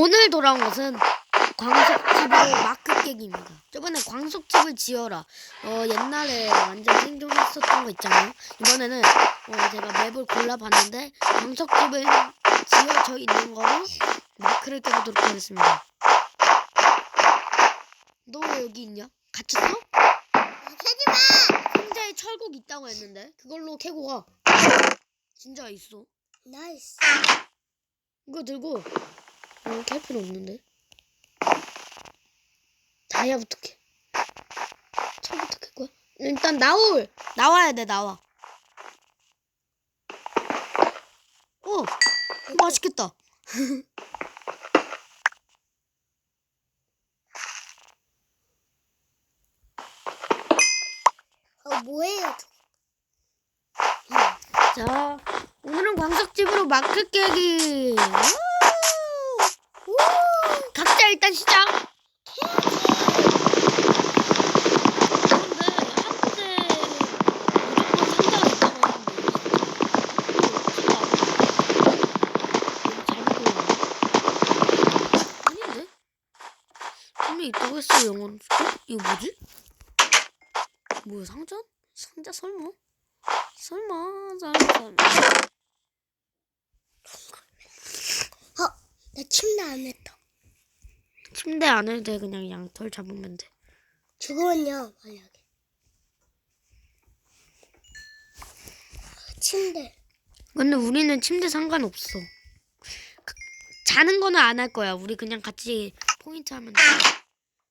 오늘 돌아온 것은 광석집으로 마크 깨기입니다. 저번에 광석집을 지어라. 어 옛날에 완전 생존했었던 거 있잖아요. 이번에는 어 제가 맵을 골라봤는데 광석집을 지어져 있는 거로 마크를 깨보도록 하겠습니다. 너 왜 여기 있냐? 갇혔어? 하지마! 상자에 철곡 있다고 했는데 그걸로 캐고 가. 진짜 있어. 나이스. 이거 들고 어, 캘 필요 없는데 다이아부터 캐 철부터 캘 거야? 일단 나올 나와야 돼 나와 어 맛있겠다 어, 뭐예요? 자 오늘은 광석집으로 마크 깨기 우! 각자 일단 시작 있다고 어? 이거 뭐지? 뭐야 상자? 상자 설마? 설마 설마 설마 어, 나 침대 안 했다. 침대 안 해도 돼 그냥 양털 잡으면 돼 죽으면요, 만약에. 침대. 근데 우리는 침대 상관없어 그- 자는 거는 안 할 거야 우리 그냥 같이 포인트 하면 돼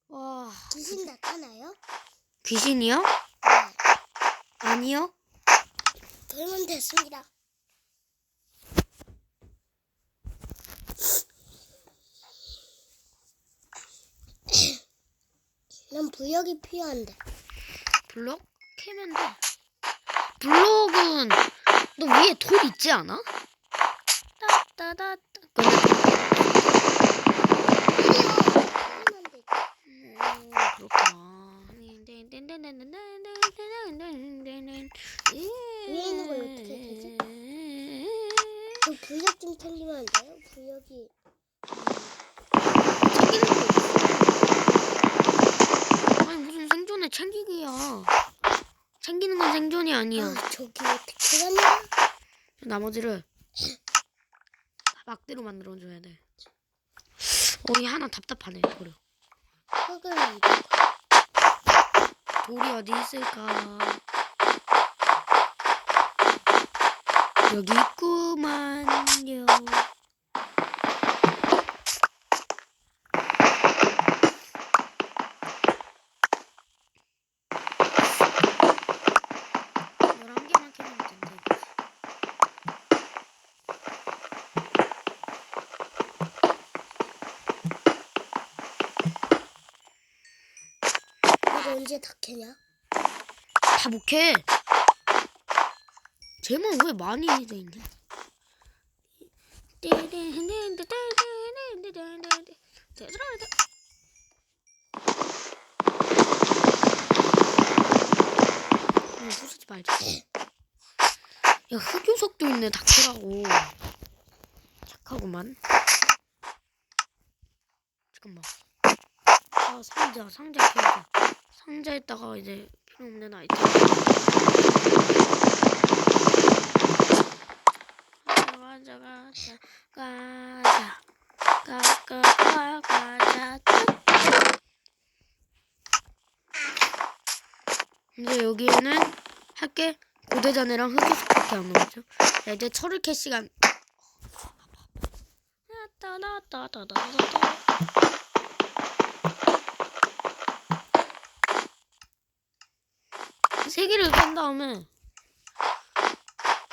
와 귀신 나타나요? 귀신이요? 네. 아니요 그러면 됐습니다. 난 부역이 필요한데. 블록? 캐면 돼 블록은 너 위에 돌 있지 않아? 돼. 음, 그렇구나. 위에 있는 걸 어떻게 되지? 그 부역 좀 챙기면 안 돼요? 부역이. 아니 무슨 생존에 챙기기야. 챙기는 건 생존이 아니야. 아, 저기 어떻게 가냐? 나머지를 막대로 만들어줘야 돼. 어이 하나 답답하네. 버려. 흙을. 돌이 어디 있을까? 여기 있구만요. 열한 개만 캐면 된대. 이거 언제 다 캐냐? 다 못해. 쟤만 왜 많이 돼 있냐? 어, 부수지 말자. 야 흑요석도 있네 닥치라고. 착하구만. 잠깐만. 아 상자 상자 캐자. 상자에다가 이제 필요 없는 아이템. 가자 가자 가자 가자 가가 가자. 이제 여기에는 할게 고대자네랑 흑요석밖에 안. 자, 이제 철을 캘 시간. 따다다다다다다. 세 개를 깐 다음에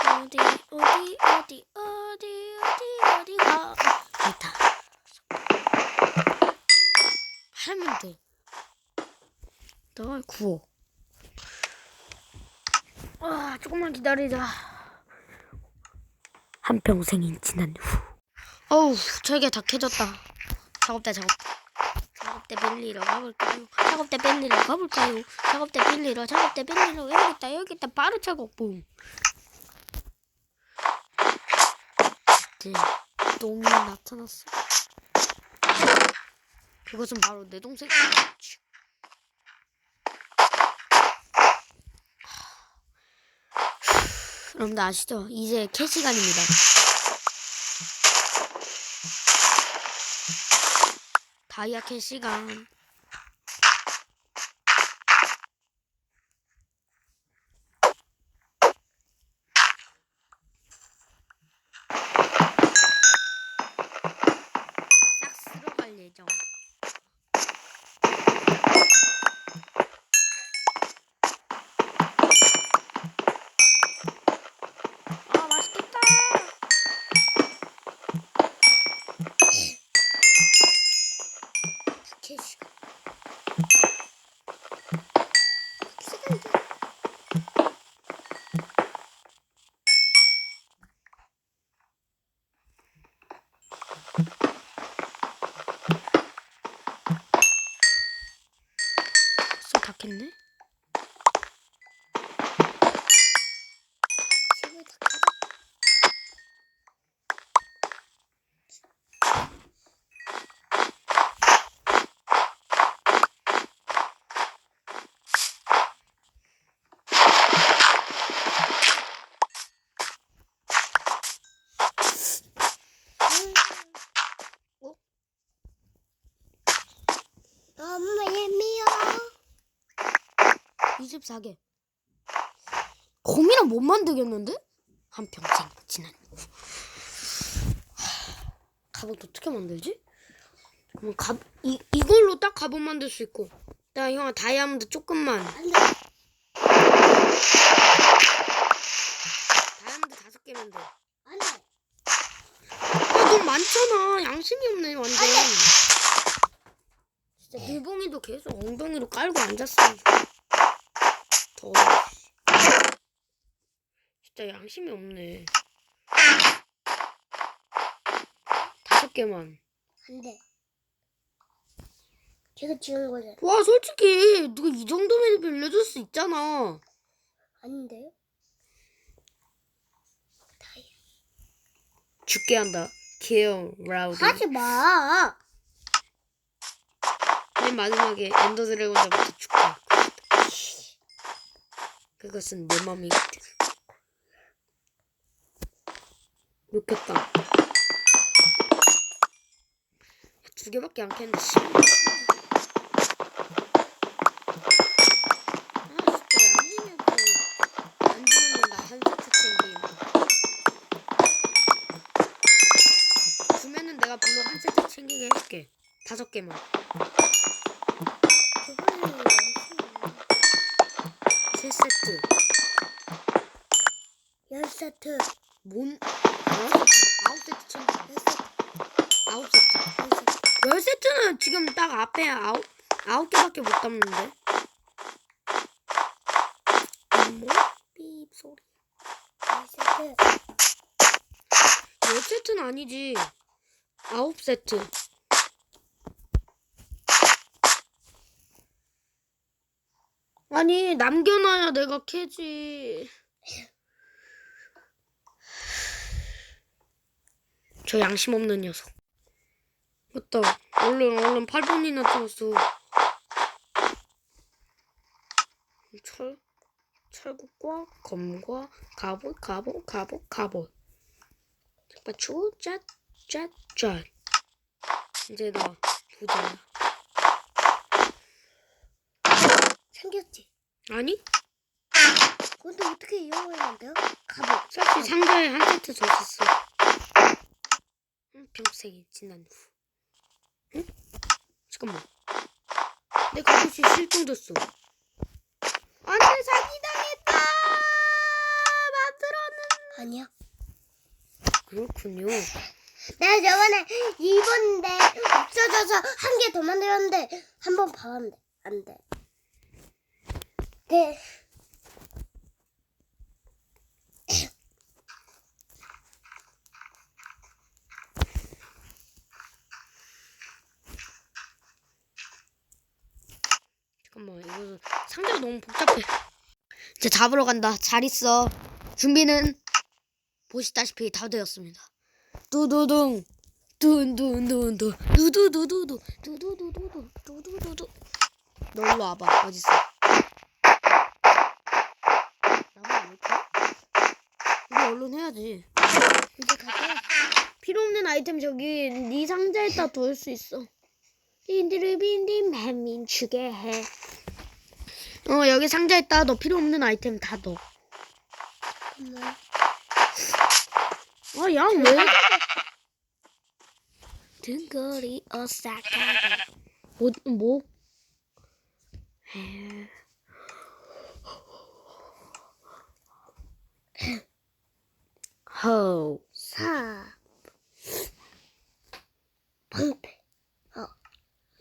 어디 어디 어디 어디 어디 어디가 됐다 하면 돼. 널 구워. 아 조금만 기다리자. 한 평생이 지난 후. 어우 철개 다 캐졌다. 작업대 작업대. 작업대 빌리러 가볼까요? 작업대 빌리러 가볼까요? 작업대 빌리러 작업대 빌리러 여기 있다 여기 있다 바로 작업 붐. 이제 똥이 나타났어. 그것은 바로 내 동생. 여러분들 아시죠? 이제 캐 시간입니다. 다이아 캐 시간. 24개. 곰이랑 못 만들겠는데? 한 평생 지난 갑옷 어떻게 만들지? 그럼 갑, 이, 이걸로 딱 갑옷 만들 수 있고. 나 형아 다이아몬드 조금만. 다이아몬드 다섯 개면 돼. 아, 너무 많잖아. 양심이 없네, 완전. 진짜 늘봉이도 계속 엉덩이로 깔고 앉았어. 더워. 진짜 양심이 없네. 다섯 개만. 안 돼. 제가 지은 거잖아. 와, 솔직히 누가 이 정도면 빌려줄 수 있잖아. 아닌데요? 다이. 죽게 한다. Kill Rowdy. 하지 마. 맨 마지막에 엔더 드래곤 죽게. 그것은 내 맘이거든. 욕했다. 두 개밖에 안 캤는데 씨. 아 진짜 세 세트. 열 세트. 뭔? 어? 아홉 세트 챙겨. 열 세트. 아홉 세트. 열 세트. 열 세트는 지금 딱 앞에 아홉 아홉 개밖에 못 담는데. 뭐? 삐 소리. 열 세트. 열 세트는 아니지. 아홉 세트. 아니 남겨놔야 내가 캐지. 저 양심 없는 녀석. 맞다. 얼른 얼른 8분이나 찍었어. 철 철국과 검과 갑옷 갑옷 갑옷 갑옷. 빠추 짜짜짜. 이제 나 부자야. 생겼지. 아니? 근데 어떻게 이용했는데요? 갑옷. 사실 상자에 한 세트 더 있었어. 응, 평생이 지난 후. 응? 잠깐만. 내 갑옷이 실종됐어. 안돼 사기당했다. 만들었는. 아니야. 그렇군요. 내가 저번에 2번인데 없어져서 한 개 더 만들었는데 한 번 봐봤는데 안 돼. 네. 잠깐만 이거 상자가 너무 복잡해. 이제 잡으러 간다. 잘 있어. 준비는 보시다시피 다 되었습니다. 뚜두둥 둔둔둔둔 두두두두두 두두두두두 두두두두 너 일로 와봐 어딨어 나만 이렇게 우리 얼른 해야지 이제 갈게. 필요 없는 아이템 저기 네 상자에다 둘 수 있어 빈디르빈디 맨민추게 해 어 여기 상자에다 너 필요 없는 아이템 다 넣어 엄마. 아양 왜? 등거리 어사카가 뭐? 뭐? 에. 호 사. 방패.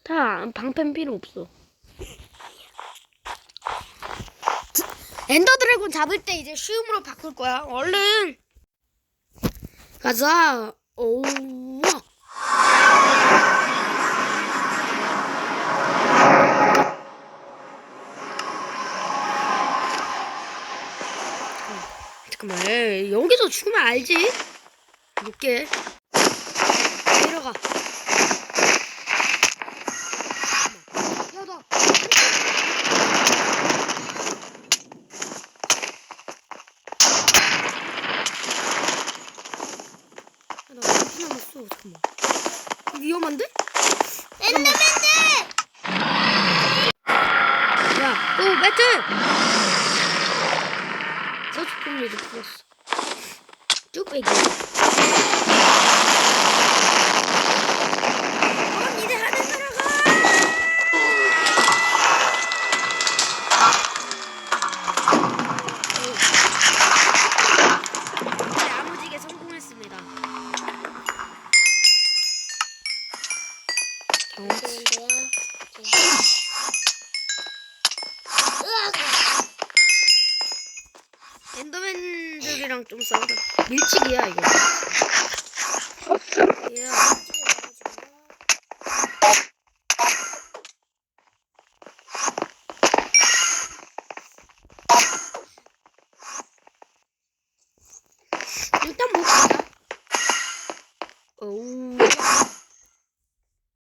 다 방패는 필요 없어. 엔더 드래곤 잡을 때 이제 쉬움으로 바꿀 거야. 얼른 가자. 오. 잠깐만, 여기서 죽으면 알지? 볼게. 내려가. 야, 나. 야, 나 정신 남았어. 잠깐만. 위험한데? 엔더맨들! 야, 오, 매 엔더맨들이랑 좀 싸우다 밀치기야 이거. 야,